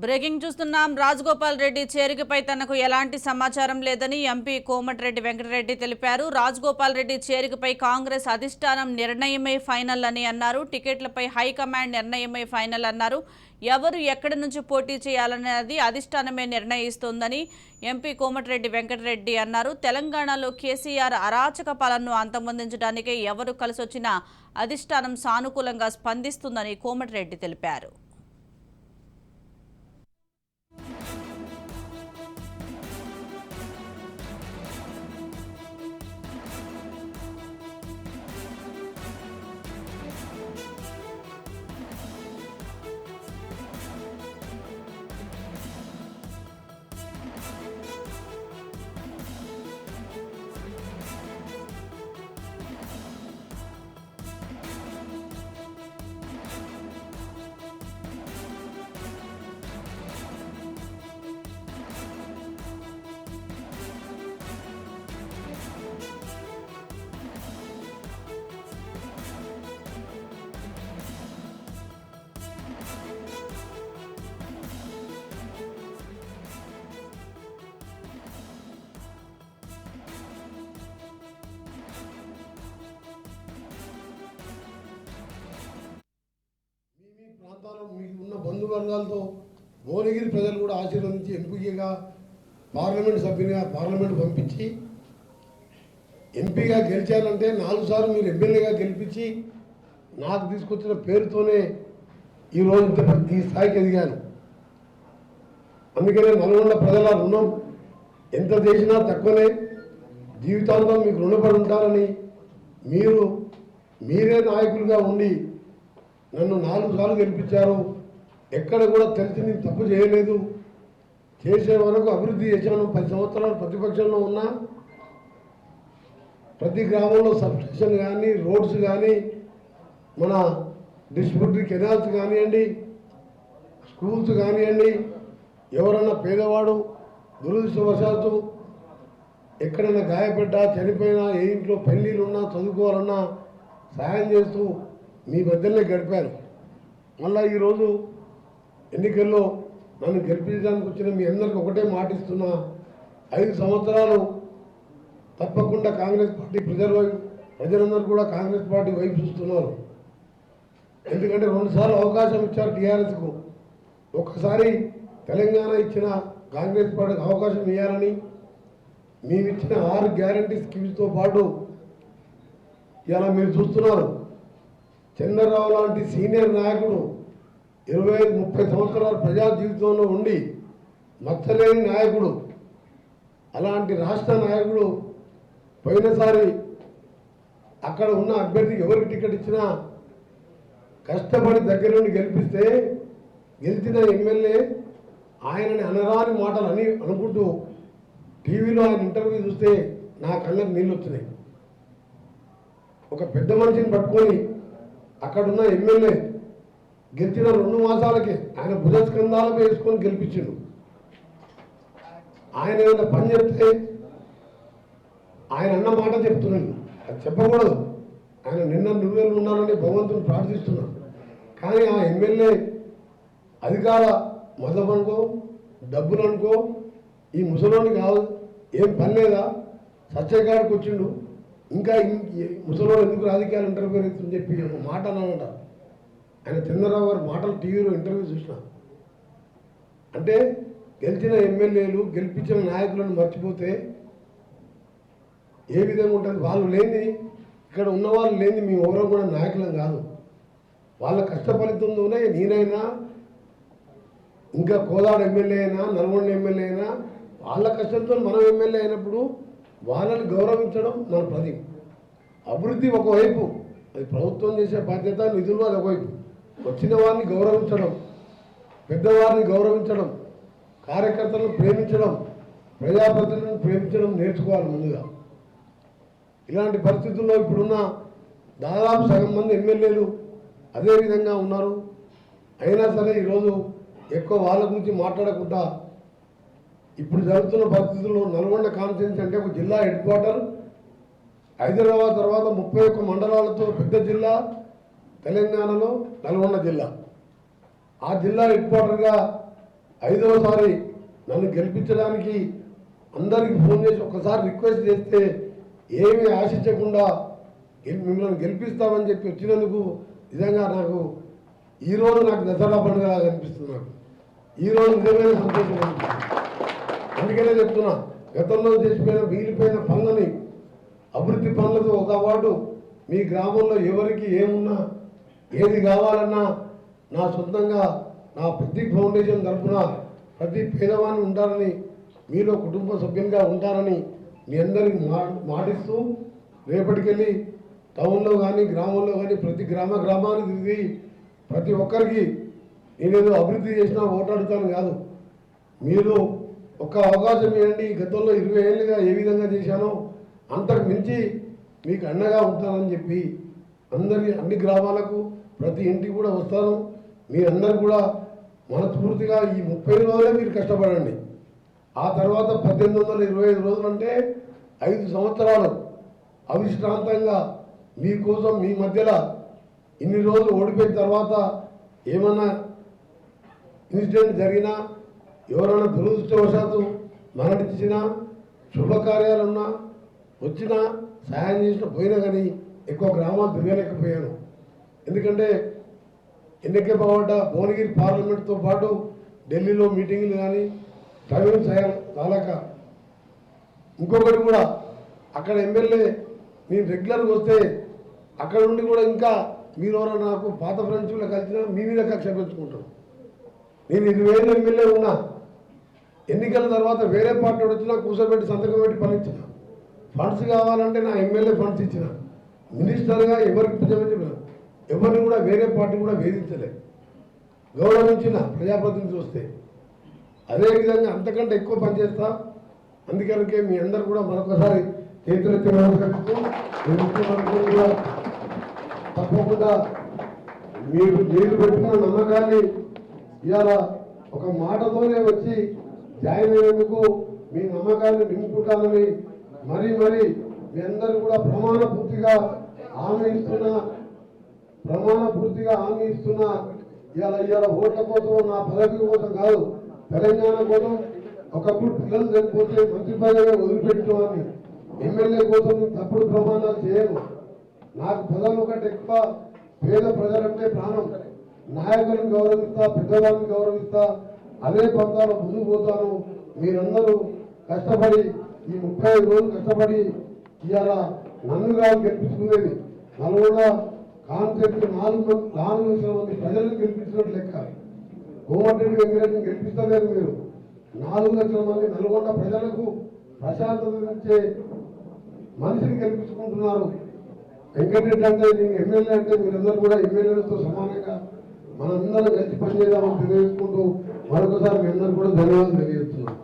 Breaking చూస్తున్నాం. రాజగోపాల్ రెడ్డి చేరికపై తనకు ఎలాంటి సమాచారం లేదని ఎంపీ కోమటిరెడ్డి వెంకటరెడ్డి తెలిపారు. రాజగోపాల్ రెడ్డి చేరికపై కాంగ్రెస్ అధిష్టానం నిర్ణయమే ఫైనల్ అని అన్నారు. టికెట్లపై హైకమాండ్ నిర్ణయమే ఫైనల్ అన్నారు. ఎవరు ఎక్కడి నుంచి పోటీ చేయాలనేది అధిష్టానమే నిర్ణయిస్తోందని ఎంపీ కోమటిరెడ్డి వెంకటరెడ్డి అన్నారు. తెలంగాణలో కేసీఆర్ అరాచక పాలనను అంతమొందించడానికి ఎవరు కలిసొచ్చినా అధిష్టానం సానుకూలంగా స్పందిస్తుందని కోమటిరెడ్డి తెలిపారు. బంధువర్గాలతో భువనగిరి ప్రజలు కూడా ఆశీర్వదించి ఎంపీగా పార్లమెంట్ సభ్యునిగా పార్లమెంట్ పంపించి ఎంపీగా గెలిచానంటే నాలుగు సార్లు మీరు ఎమ్మెల్యేగా గెలిపించి నాకు తీసుకొచ్చిన పేరుతోనే ఈరోజు ఈ స్థాయికి ఎదిగాను. అందుకనే నల్గొండ ప్రజల రుణం ఎంత చేసినా తక్కువనే. జీవితాంతం మీకు రుణపడి ఉంటారని మీరు మీరే నాయకులుగా ఉండి నన్ను నాలుగు సార్లు గెలిపించారు. ఎక్కడ కూడా తెలిసి నేను తప్పు చేయలేదు. చేసే వరకు అభివృద్ధి చేశాను పది సంవత్సరాలు ప్రతిపక్షంలో ఉన్నా ప్రతి గ్రామంలో సబ్స్టేషన్ కానీ రోడ్స్ కానీ మన డిస్ట్రిబ్యూటరీ కెనాల్స్ కానివ్వండి స్కూల్స్ కానివ్వండి ఎవరన్నా పేదవాడు దురదృష్టవశాత్తు ఎక్కడైనా గాయపడ్డా చనిపోయినా ఏ ఇంట్లో పెళ్ళిళ్ళు ఉన్నా చదువుకోవాలన్నా సహాయం చేస్తూ మీ మధ్యనే గడిపాను మళ్ళా ఈరోజు ఎన్నికల్లో నన్ను గెలిపించడానికి వచ్చిన మీ అందరికి ఒకటే మాటిస్తున్నా ఐదు సంవత్సరాలు తప్పకుండా కాంగ్రెస్ పార్టీ ప్రజల వైపు ప్రజలందరూ కూడా కాంగ్రెస్ పార్టీ వైపు చూస్తున్నారు. ఎందుకంటే రెండుసార్లు అవకాశం ఇచ్చారు టీఆర్ఎస్కు. ఒక్కసారి తెలంగాణ ఇచ్చిన కాంగ్రెస్ పార్టీకి అవకాశం ఇవ్వాలని మేము ఇచ్చిన ఆరు గ్యారంటీ స్కీమ్స్తో పాటు ఇలా మీరు చూస్తున్నారు. చంద్రరావు లాంటి సీనియర్ నాయకుడు ఇరవై ఐదు ముప్పై సంవత్సరాలు ప్రజా జీవితంలో ఉండి మచ్చలేని నాయకుడు అలాంటి రాష్ట్ర నాయకుడు పోయినసారి అక్కడ ఉన్న అభ్యర్థికి ఎవరికి టికెట్ ఇచ్చినా కష్టపడి దగ్గర నుండి గెలిపిస్తే గెలిచిన ఎమ్మెల్యే ఆయనని అనరాని మాటలు అని అనుకుంటూ టీవీలో ఆయన ఇంటర్వ్యూ చూస్తే నా కళ్ళకు నీళ్ళు వచ్చినాయి ఒక పెద్ద మనిషిని పట్టుకొని అక్కడున్న ఎమ్మెల్యే గెలిచిన రెండు మాసాలకే ఆయన భుజస్కంధాలపై వేసుకొని గెలిపించిండు. ఆయన ఏదైనా పని చెప్తే ఆయన అన్న మాట చెప్తున్నాను అది చెప్పకూడదు. ఆయన నిన్న నువ్వేలు ఉన్నారని భగవంతుని ప్రార్థిస్తున్నాను కానీ ఆ ఎమ్మెల్యే అధికార మతం అనుకో డబ్బులు అనుకో ఈ ముసలోని కాదు ఏం పని లేదా? సత్యకాడికి వచ్చిండు. ఇంకా ముసలో ఎందుకు రాజకీయాలు ఇంటర్వ్యూ అవుతుందని చెప్పి ఒక మాట అన్నానంట ఆయన చంద్రరావు గారు మాటలు టీవీలో ఇంటర్వ్యూ చూసిన. అంటే గెలిచిన ఎమ్మెల్యేలు గెలిపించిన నాయకులను మర్చిపోతే ఏ విధంగా ఉంటుంది? వాళ్ళు లేని ఇక్కడ ఉన్న వాళ్ళు లేని మేము ఎవరో కూడా నాయకులం కాదు. వాళ్ళ కష్ట నేనైనా ఇంకా కోదాడు ఎమ్మెల్యే అయినా నల్గొండ ఎమ్మెల్యే అయినా వాళ్ళ కష్టంతో మనం ఎమ్మెల్యే అయినప్పుడు వాళ్ళని గౌరవించడం మన ప్రతి అభివృద్ధి ఒకవైపు అది ప్రభుత్వం చేసే బాధ్యత నిధులు అది ఒకవైపు. వచ్చిన వారిని గౌరవించడం పెద్దవారిని గౌరవించడం కార్యకర్తలను ప్రేమించడం ప్రజాప్రతినిధులను ప్రేమించడం నేర్చుకోవాలి ముందుగా. ఇలాంటి పరిస్థితుల్లో ఇప్పుడున్న దాదాపు సగం మంది ఎమ్మెల్యేలు అదే విధంగా ఉన్నారు. అయినా సరే ఈరోజు ఎక్కువ వాళ్ళ గురించి మాట్లాడకుండా ఇప్పుడు జరుగుతున్న పరిస్థితుల్లో నల్గొండ కాన్స్టిట్యూన్సీ అంటే ఒక జిల్లా హెడ్ క్వార్టర్ హైదరాబాద్ తర్వాత ముప్పై ఒక్క మండలాలతో పెద్ద జిల్లా తెలంగాణలో నల్గొండ జిల్లా. ఆ జిల్లా హెడ్ క్వార్టర్గా ఐదవసారి నన్ను గెలిపించడానికి అందరికి ఫోన్ చేసి ఒకసారి రిక్వెస్ట్ చేస్తే ఏమీ ఆశించకుండా మిమ్మల్ని గెలిపిస్తామని చెప్పి వచ్చినందుకు నిజంగా నాకు ఈరోజు నాకు దసరా పండుగ అనిపిస్తుంది నాకు. ఈరోజు నిజమైన సంతోషం అందుకనే చెప్తున్నా గతంలో చేసిపోయిన మిగిలిపోయిన పనులని అభివృద్ధి పనులతో ఒక అవార్డు మీ గ్రామంలో ఎవరికి ఏమున్నా ఏది కావాలన్నా నా సొంతంగా నా ప్రతి ఫౌండేషన్ తరఫున ప్రతి పేదవాన్ని ఉంటారని మీలో కుటుంబ సభ్యంగా ఉంటారని మీ అందరికి మా మాటిస్తూ రేపటికెళ్ళి టౌన్లో కానీ గ్రామంలో కానీ ప్రతి గ్రామ గ్రామానికి తిరిగి ప్రతి ఒక్కరికి నేనేదో అభివృద్ధి చేసినా ఓటాడుతాను కాదు. మీరు ఒక అవకాశం ఇవ్వండి గతంలో ఇరవై ఏళ్ళుగా ఏ విధంగా చేశానో అంతకు మించి మీకు అండగా ఉంటానని చెప్పి అందరి అన్ని గ్రామాలకు ప్రతి ఇంటికి కూడా వస్తాను. మీరందరూ కూడా మనస్ఫూర్తిగా ఈ ముప్పై రోజులే మీరు కష్టపడండి. ఆ తర్వాత పద్దెనిమిది వందల ఇరవై ఐదు రోజులు అంటే ఐదు సంవత్సరాలు అవిశ్రాంతంగా మీకోసం మీ మధ్యలో ఇన్ని రోజులు ఓడిపోయిన తర్వాత ఏమన్నా ఇన్సిడెంట్ జరిగినా ఎవరైనా దురదృష్టవశాత్తు మరణించినా శుభకార్యాలున్నా వచ్చినా సహాయం చేసిన పోయినా కానీ ఎక్కువ గ్రామాలు తిరగలేకపోయాను. ఎందుకంటే ఎన్నికే బావట భువనగిరి పార్లమెంట్తో పాటు ఢిల్లీలో మీటింగ్లు కానీ ప్రవేశం చేయాలి చాలక ఇంకొకటి కూడా అక్కడ ఎమ్మెల్యే నేను రెగ్యులర్గా వస్తే అక్కడ నుండి కూడా ఇంకా మీరు నాకు పాత ఫ్రెండ్స్ కలిసినా మీ మీద కక్ష పెంచుకుంటాం నేను ఇరవై ఏళ్ళు ఎమ్మెల్యే ఉన్నా. ఎన్నికల తర్వాత వేరే పార్టీ వచ్చినా కూర్చోబెట్టి సంతకం పెట్టి పనిచ్చిన ఫండ్స్ కావాలంటే నా ఎమ్మెల్యే ఫండ్స్ ఇచ్చిన. మినిస్టర్గా ఎవరికి చెప్పిన ఎవరిని కూడా వేరే పార్టీ కూడా వేధించలే. గౌరవించిన ప్రజాప్రతినిధి వస్తే అదేవిధంగా అంతకంటే ఎక్కువ పనిచేస్తా అందుకనికే మీ అందరు కూడా మరొకసారి చేతులెత్తి కూడా తప్పకుండా మీరు మీరు పెట్టుకున్న నమ్మకాన్ని ఇవాళ ఒక మాటతోనే వచ్చి జాయిన్ అయినందుకు మీ నమ్మకాన్ని నింపుకుంటానని మరీ మరీ మీ అందరూ కూడా ప్రమాణ పూర్తిగా హామీ ఇస్తున్నా ప్రమాణ పూర్తిగా హామీ ఇస్తున్నా. ఇవాళ ఇవాళ ఓట్ల కోసం నా పదవి కోసం కాదు తెలంగాణ కోసం ఒకప్పుడు పిల్లలు చనిపోతే మంత్రి పదవి వదిలిపెట్టుకోవాలి ఎమ్మెల్యే కోసం నేను తప్పుడు ప్రమాణాలు చేయను. నాకు పదవులు ఒకటి ఎక్కువ పేద ప్రజలంటే ప్రాణం. నాయకులను గౌరవిస్తా పెద్దవాళ్ళని గౌరవిస్తా అదే పంతాలో ముందుకు పోతాను. మీరందరూ కష్టపడి ఈ ముప్పై రోజులు కష్టపడి ఇవాళ నన్ను కాదు గెలిపించుకునేది. నల్గొండ కాన్సెప్ట్ నాలుగు నాలుగు లక్షల మంది ప్రజలను గెలిపించినట్టు లెక్క. కోమటిరెడ్డి వెంకటరెడ్డిని గెలిపిస్తలేదు మీరు. నాలుగు లక్షల మంది నల్గొండ ప్రజలకు ప్రశాంతత ఇచ్చే మనిషిని గెలిపించుకుంటున్నారు. వెంకటరెడ్డి అంటే నేను ఎమ్మెల్యే అంటే మీరందరూ కూడా ఎమ్మెల్యేలతో సమానంగా మనందరం కలిసి పనిచేద్దామని తెలియజేసుకుంటూ మరొకసారి మీ అందరూ కూడా ధన్యవాదాలు తెలియజేస్తున్నాం